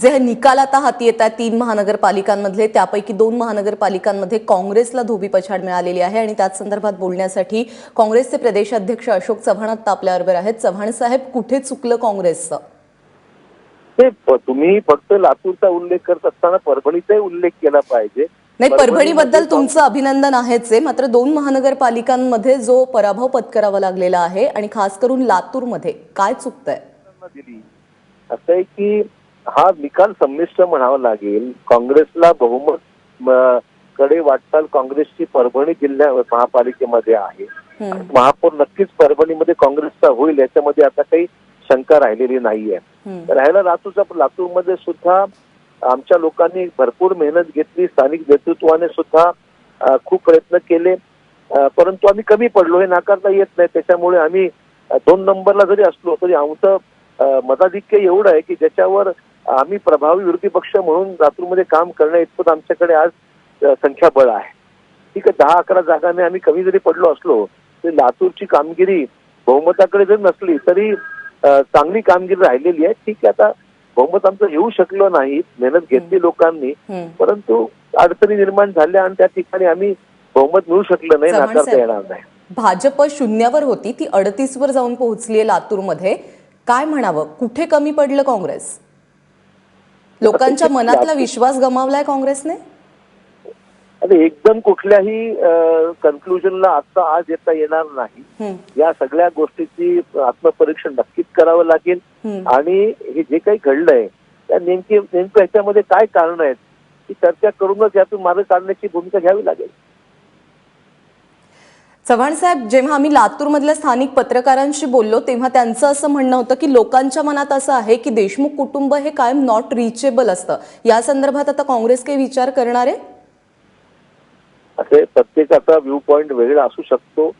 जे निकाल आता हाती येत आहेत तीन महानगरपालिकांमधले त्यापैकी दोन महानगरपालिकांमध्ये काँग्रेसला धोबी पछाड मिळालेली आहे आणि त्याच संदर्भात बोलण्यासाठी काँग्रेसचे प्रदेशाध्यक्ष अशोक चव्हाण आता आपल्याबरोबर आहेत. चव्हाण साहेब कुठे चुकलं काँग्रेसचं? ते तुम्ही फक्त लातूरचा उल्लेख करत असताना परभणीचाही उल्लेख केला पाहिजे. नाही परभणीबद्दल तुमचं अभिनंदन आहेच आहे. मात्र दोन महानगरपालिकांमध्ये जो पराभव पत्करावा लागलेला आहे आणि खास करून लातूरमध्ये काय चुकतंय? असं आहे की हा निकाल संमिश्र म्हणावा लागेल. काँग्रेसला बहुमत कडे वाटचाल काँग्रेसची परभणी जिल्ह्या महापालिकेमध्ये आहे. महापौर नक्कीच परभणीमध्ये काँग्रेसचा होईल याच्यामध्ये आता काही शंका राहिलेली नाहीये. राहायला लातूरचा लातूरमध्ये सुद्धा आमच्या लोकांनी भरपूर मेहनत घेतली स्थानिक नेतृत्वाने सुद्धा खूप प्रयत्न केले. परंतु आम्ही कमी पडलो हे नाकारता येत नाही. त्याच्यामुळे आम्ही दोन नंबरला जरी असलो तरी आमचं मताधिक्य एवढं आहे की ज्याच्यावर आम्ही प्रभावी विरोधी पक्ष म्हणून लातूरमध्ये काम करण्या इतपत आमच्याकडे आज संख्याबळ आहे. ठीक आहे दहा अकरा जागाने आम्ही कमी जरी पडलो असलो तरी लातूरची कामगिरी बहुमताकडे जरी नसली तरी चांगली कामगिरी राहिलेली आहे. ठीक आहे आता बहुमत आमचं येऊ शकलं नाही मेहनत घेतली लोकांनी. परंतु अडचणी निर्माण झाल्या आणि त्या ठिकाणी आम्ही बहुमत मिळू शकलं नाही नाकारता. येणार नाही. भाजप शून्यावर होती ती अडतीस वर जाऊन पोहोचली आहे लातूरमध्ये. काय म्हणावं? कुठे कमी पडलं काँग्रेस? लोकांच्या मनातला विश्वास गमावलाय काँग्रेसने? एकदम कुठल्याही कन्क्लुजनला आता आज येता येणार नाही. या सगळ्या गोष्टीची आत्मपरीक्षण नक्कीच करावं लागेल. आणि हे जे काही घडलंय त्या नेमकी नेमकं याच्यामध्ये काय कारण आहेत ही चर्चा करूनच यातून मार्ग काढण्याची भूमिका घ्यावी लागेल. चव्हाण साहेब जेव्हा आम्ही लातूरमधल्या स्थानिक पत्रकारांशी बोललो तेव्हा त्यांचं असं म्हणणं होतं की लोकांच्या मनात असं आहे की देशमुख कुटुंब हे कायम नॉट रिचेबल असतं. या संदर्भात आता काँग्रेस काही विचार करणार आहे? असे प्रत्येकाचा व्ह्यू पॉइंट वेगळा असू शकतो.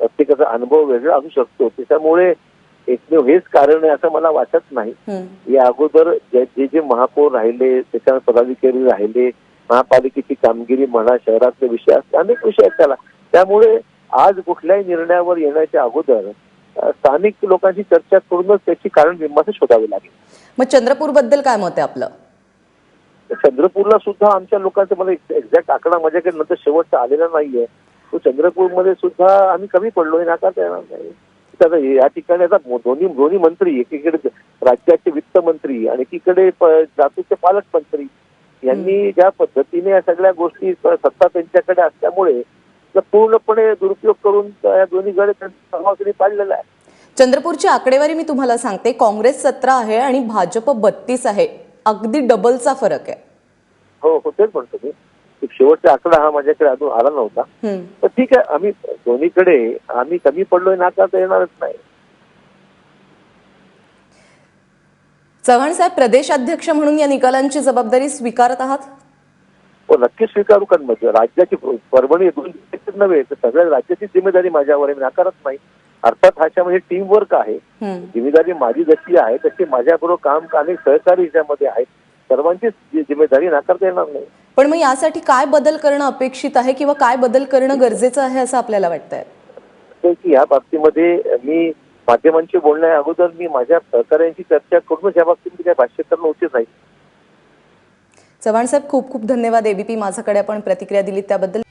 प्रत्येकाचा अनुभव वेगळा असू शकतो. त्याच्यामुळे एकमेव हेच कारण आहे असं मला वाटत नाही. या अगोदर जे जे महापौर राहिले त्याच्यावर पदाधिकारी राहिले महापालिकेची कामगिरी म्हणा शहरातले विषय असते अनेक विषय आहेत त्याला. त्यामुळे आज कुठल्याही निर्णयावर येण्याच्या अगोदर स्थानिक लोकांशी चर्चा करूनच त्याची कारण बिंबाचे शोधावे लागेल. मग चंद्रपूरबद्दल काय मत आहे आपलं? चंद्रपूरला सुद्धा आमच्या लोकांचा मला एक्झॅक्ट आकडा माझ्याकडे नंतर शेवटचा आलेला नाहीये. तो चंद्रपूरमध्ये सुद्धा आम्ही कमी पडलो हे नाकारता येणार नाही. या ठिकाणी आता दोन्ही दोन्ही मंत्री एकीकडे राज्याचे वित्त मंत्री आणि एकीकडे लातूरचे पालकमंत्री यांनी ज्या पद्धतीने या सगळ्या गोष्टी सत्ता त्यांच्याकडे असल्यामुळे पूर्णपणे दुरुपयोग करून या दोन्ही गडे त्यांनी पाडलेला आहे. चंद्रपूरची आकडेवारी मी तुम्हाला सांगते. काँग्रेस सतरा आहे आणि भाजप बत्तीस आहे. अगदी डबलचा फरक आहे. हो हो तेच म्हणतो मी. शेवटचा आकडा हा माझ्याकडे अजून आला नव्हता. तर ठीक आहे आम्ही दोन्हीकडे आम्ही कमी पडलोय नाकारता येणारच नाही. चव्हाण साहेब प्रदेशाध्यक्ष म्हणून या निकालांची जबाबदारी स्वीकारत आहात? हो नक्की स्वीकारू कारण म्हणजे राज्याची परभणी दोन जिल्ह्याचीच नव्हे तर सगळ्या राज्याची जिम्मेदारी माझ्यावर आहे मी नाकारत नाही. अर्थात ह्याच्यामध्ये टीम वर्क आहे. जिम्मेदारी माझी जशी आहे तशी माझ्याबरोबर काम अनेक सहकारी ह्याच्यामध्ये आहेत सर्वांचीच जिम्मेदारी नाकारता येणार नाही. पण मग यासाठी काय बदल करणं अपेक्षित आहे किंवा काय बदल करणं गरजेचं आहे असं आपल्याला वाटतंय? की या बाबतीमध्ये मी माध्यमांशी बोलण्या अगोदर मी माझ्या सहकाऱ्यांची चर्चा करूनच या बाबतीमध्ये काय भाष्य करणं उचित नाही. चव्हाण साहेब खूप खूप धन्यवाद. एबीपी माझ्याकडे आपण प्रतिक्रिया दिली त्याबद्दल.